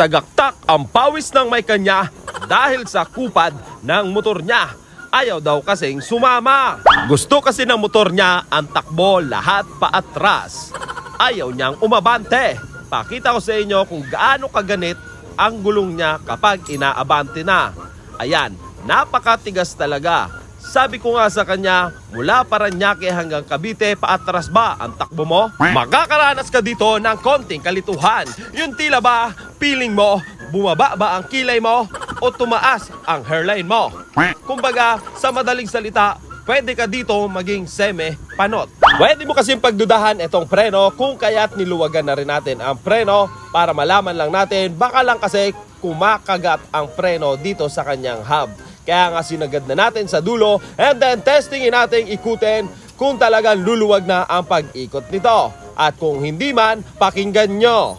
Tagaktak ang pawis ng may kanya dahil sa kupad ng motor niya. Ayaw daw kasing sumama. Gusto kasi ng motor niya ang takbo lahat paatras. Ayaw niyang umabante. Pakita ko sa inyo kung gaano kaganit ang gulong niya kapag inaabante na. Ayan, napakatigas talaga. Sabi ko nga sa kanya, mula Paranaque hanggang Cavite, paatras ba ang takbo mo? Makakaranas ka dito ng konting kalituhan. Yung tila ba, feeling mo, bumaba ba ang kilay mo o tumaas ang hairline mo? Kumbaga, sa madaling salita, pwede ka dito maging semi-panot. Pwede mo kasing pagdudahan itong preno kung kaya't niluwagan na rin natin ang preno para malaman lang natin baka lang kasi kumakagat ang preno dito sa kanyang hub. Kaya nga sinagad na natin sa dulo and then testingin natin ikutin kung talagang luluwag na ang pag-ikot nito. At kung hindi man, pakinggan nyo.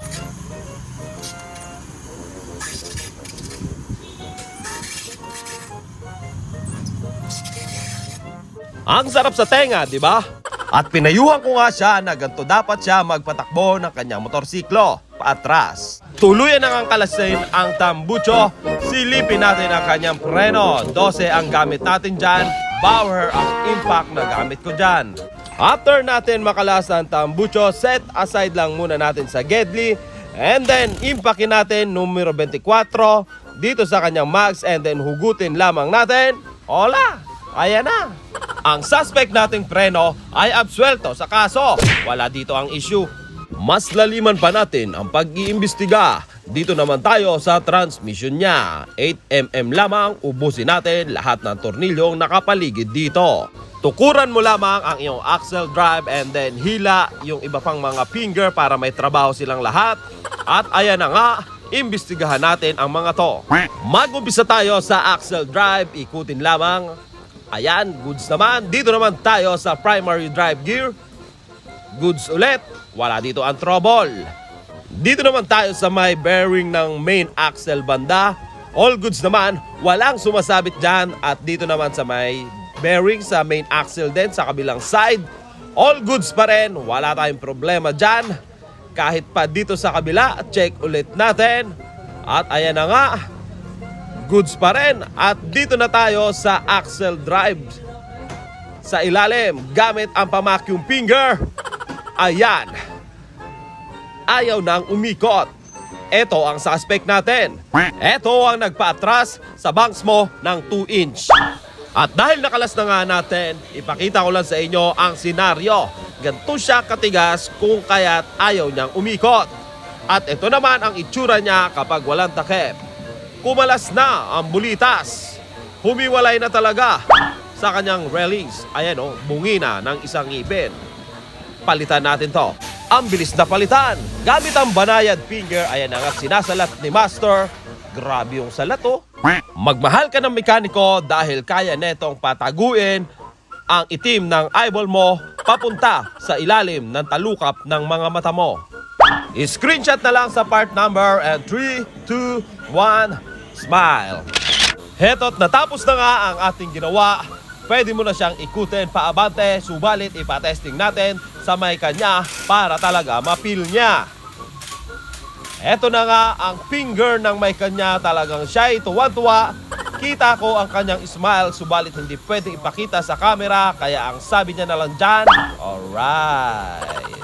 Ang sarap sa tenga, di ba? At pinayuhan ko nga siya na ganito dapat siya magpatakbo ng kanyang motorsiklo paatras. Tuluyan ang kalasin ang tambucho. Silipin natin ang kanyang preno. 12 ang gamit natin dyan. Bauer ang impact na gamit ko dyan. After natin makalas ang tambucho, set aside lang muna natin sa Gedli. And then, impakin natin numero 24 dito sa kanyang max and then hugutin lamang natin. Hola! Ayan na! Ang suspect nating preno ay absuelto sa kaso. Wala dito ang issue. Mas laliman pa natin ang pag-iimbestiga. Dito naman tayo sa transmission niya. 8mm lamang, ubusin natin lahat ng tornilyong nakapaligid dito. Tukuran mo lamang ang iyong axle drive and then hila yung iba pang mga finger para may trabaho silang lahat. At ayan na nga, imbestigahan natin ang mga to. Mag-umpisa tayo sa axle drive, ikutin lamang Ayan, goods naman. Dito naman tayo sa primary drive gear. Goods ulit. Wala dito ang trouble. Dito naman tayo sa may bearing ng main axle banda. All goods naman. Walang sumasabit dyan. At dito naman sa may bearing sa main axle din sa kabilang side. All goods pa rin. Wala tayong problema dyan. Kahit pa dito sa kabila, check ulit natin. At ayan na nga, goods pa rin. At dito na tayo sa axle drive. Sa ilalim, gamit ang pamacuum finger. Ayan. Ayaw nang umikot. Ito ang suspect natin. Ito ang nagpaatras sa banks mo ng 2 inch. At dahil nakalas na nga natin, ipakita ko lang sa inyo ang senaryo. Ganito siya katigas kung kaya't ayaw niyang umikot. At ito naman ang itsura niya kapag walang takip. Kumalas na ang bulitas. Humiwalay na talaga sa kanyang railings. Ayan o, bungi na ng isang ngipin. Palitan natin to. Ang bilis na palitan. Gamit ang banayad finger, ayan na nga sinasalat ni Master. Grabe yung salat oh. Magmahal ka ng mekaniko dahil kaya netong pataguin ang itim ng eyeball mo papunta sa ilalim ng talukap ng mga mata mo. I-screenshot na lang sa part number and 3, 2, 1, smile. Heto't natapos na nga ang ating ginawa. Pwede mo na siyang ikutin paabante, subalit ipatesting natin sa may kanya para talaga mapil niya. Eto na nga ang finger ng may kanya talagang siya ay tuwan-tuwa. Kita ko ang kanyang smile subalit hindi pwede ipakita sa camera kaya ang sabi niya na lang dyan, Alright.